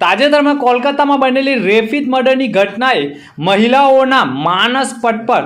તાજેતરમાં કોલકાતામાં બનેલી રેફિત મર્ડરની ઘટનાએ મહિલાઓના માનસ પટ પર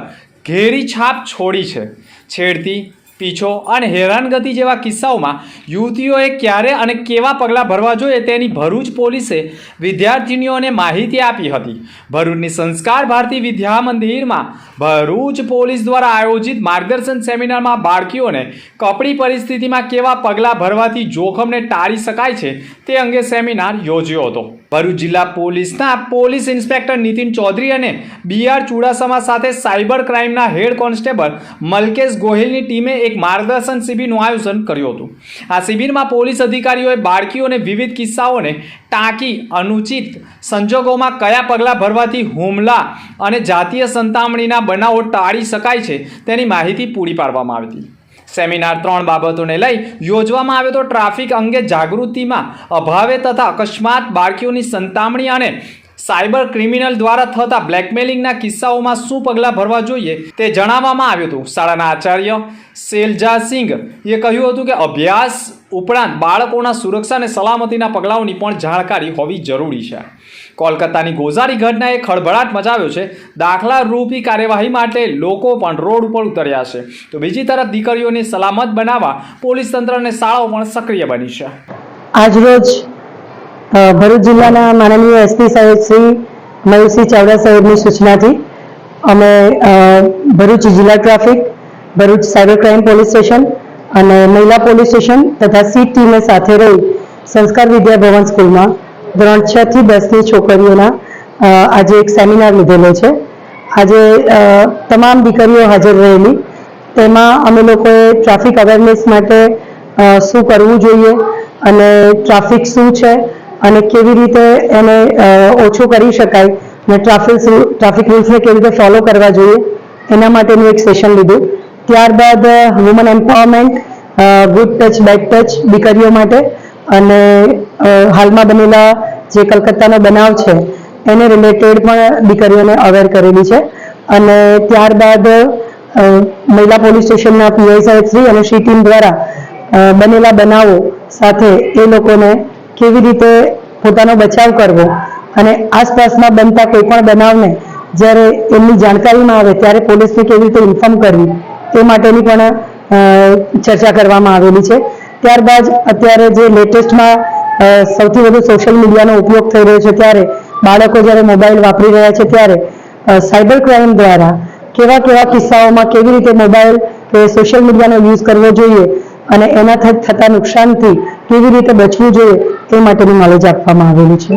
ઘેરી છાપ છોડી છે. છેડતી પીછો અને હેરાનગતિ જેવા કિસ્સાઓમાં યુવતીઓએ ક્યારે અને કેવા પગલાં ભરવા જોઈએ તેની ભરૂચ પોલીસે વિદ્યાર્થીનીઓને માહિતી આપી હતી. ભરૂચની સંસ્કાર ભારતી વિદ્યા મંદિરમાં ભરૂચ પોલીસ દ્વારા આયોજિત માર્ગદર્શન સેમિનારમાં બાળકીઓને કપડી પરિસ્થિતિમાં કેવા પગલાં ભરવાથી જોખમને ટાળી શકાય છે તે અંગે સેમિનાર યોજ્યો હતો. ભરૂચ જિલ્લા પોલીસના પોલીસ ઇન્સ્પેક્ટર નીતિન ચૌધરી અને બીઆર ચુડાસમા સાથે સાયબર ક્રાઇમના હેડ કોન્સ્ટેબલ મલકેશ ગોહિલની ટીમે એક માર્ગદર્શન શિબિરનું આયોજન કર્યું હતું. આ શિબિરમાં પોલીસ અધિકારીઓએ બાળકીઓને વિવિધ કિસ્સાઓને ટાંકી, અનુચિત સંજોગોમાં કયા પગલાં ભરવાથી હુમલા અને જાતીય સંતામણીના બનાવો ટાળી શકાય છે તેની માહિતી પૂરી પાડવામાં આવી હતી. સેમિનાર ત્રણ બાબતોને લઈ યોજવામાં આવ્યો તો ટ્રાફિક અંગે જાગૃતિમાં અભાવે તથા અકસ્માત બાળકીઓની સંતામણી અને સાયબર ક્રિમિનલ દ્વારા થતા બ્લેકમેલિંગના કિસ્સાઓમાં શું પગલાં ભરવા જોઈએ તે જણાવવામાં આવ્યું હતું. શાળાના આચાર્ય શેલજા સિંઘ એ કહ્યું હતું કે અભ્યાસ ઉપરાંત બાળકોના સુરક્ષા અને સલામતીના પગલાઓની પણ જાણકારી હોવી જરૂરી છે. કોલકાતાની ગોઝારી ઘટનાએ ખળભળાટ મચાવ્યો છે. દાખલા રૂપી કાર્યવાહી માટે લોકો પણ રોડ ઉપર ઉતર્યા છે. તો બીજી તરફ દીકરીઓને સલામત બનાવવા પોલીસ તંત્ર અને શાળાઓ પણ સક્રિય બની છે. આજરોજ ભરૂચ જિલ્લાના માનનીય એસપી સાહેબ શ્રી મયુરસિંહ ચાવડા સાહેબની સૂચનાથી અમે ભરૂચ જિલ્લા traffic, Bharuch cyber crime police station અને મહિલા પોલીસ સ્ટેશન તથા સી ટીમે સાથે રહી સંસ્કાર વિદ્યા ભવન સ્કૂલમાં ધોરણ છ થી દસની છોકરીઓના આજે એક સેમિનાર લીધેલો છે. આજે તમામ દીકરીઓ હાજર રહેલી. તેમાં અમે લોકોએ ટ્રાફિક અવેરનેસ માટે શું કરવું જોઈએ અને ટ્રાફિક શું છે અને કેવી રીતે એને ઓછું કરી શકાય અને ટ્રાફિક ટ્રાફિક રૂલ્સને કેવી રીતે ફોલો કરવા જોઈએ, એના માટેનું એક સેશન લીધું. ત્યારબાદ woman empowerment good touch bad touch દીકરીઓ માટે અને હાલમાં બનેલા જે કલકત્તાનો બનાવ છે, એને રિલેટેડ પણ દીકરીઓને અવેર કરેલી છે. અને ત્યારબાદ મહિલા પોલીસ સ્ટેશનના પીઆઈ સાહેબ શ્રી અને શ્રી ટીમ દ્વારા બનેલા બનાવો સાથે એ લોકોને કેવી રીતે પોતાનો બચાવ કરવો અને આસપાસમાં બનતા કોઈ પણ બનાવને જ્યારે એમની જાણકારીમાં આવે ત્યારે પોલીસને કેવી રીતે ઇન્ફોર્મ કરવી તે માટેની પણ ચર્ચા કરવામાં આવેલી છે. ત્યારબાદ અત્યારે જે લેટેસ્ટમાં સૌથી વધુ સોશિયલ મીડિયાનો ઉપયોગ થઈ રહ્યો છે ત્યારે બાળકો જ્યારે મોબાઈલ વાપરી રહ્યા છે ત્યારે સાયબર ક્રાઇમ દ્વારા કેવા કેવા કિસ્સાઓમાં કેવી રીતે મોબાઈલ કે સોશિયલ મીડિયાનો યુઝ કરવો જોઈએ અને એના થતા નુકસાનથી કેવી રીતે બચવું જોઈએ એ માટેનું નોલેજ આપવામાં આવેલું છે.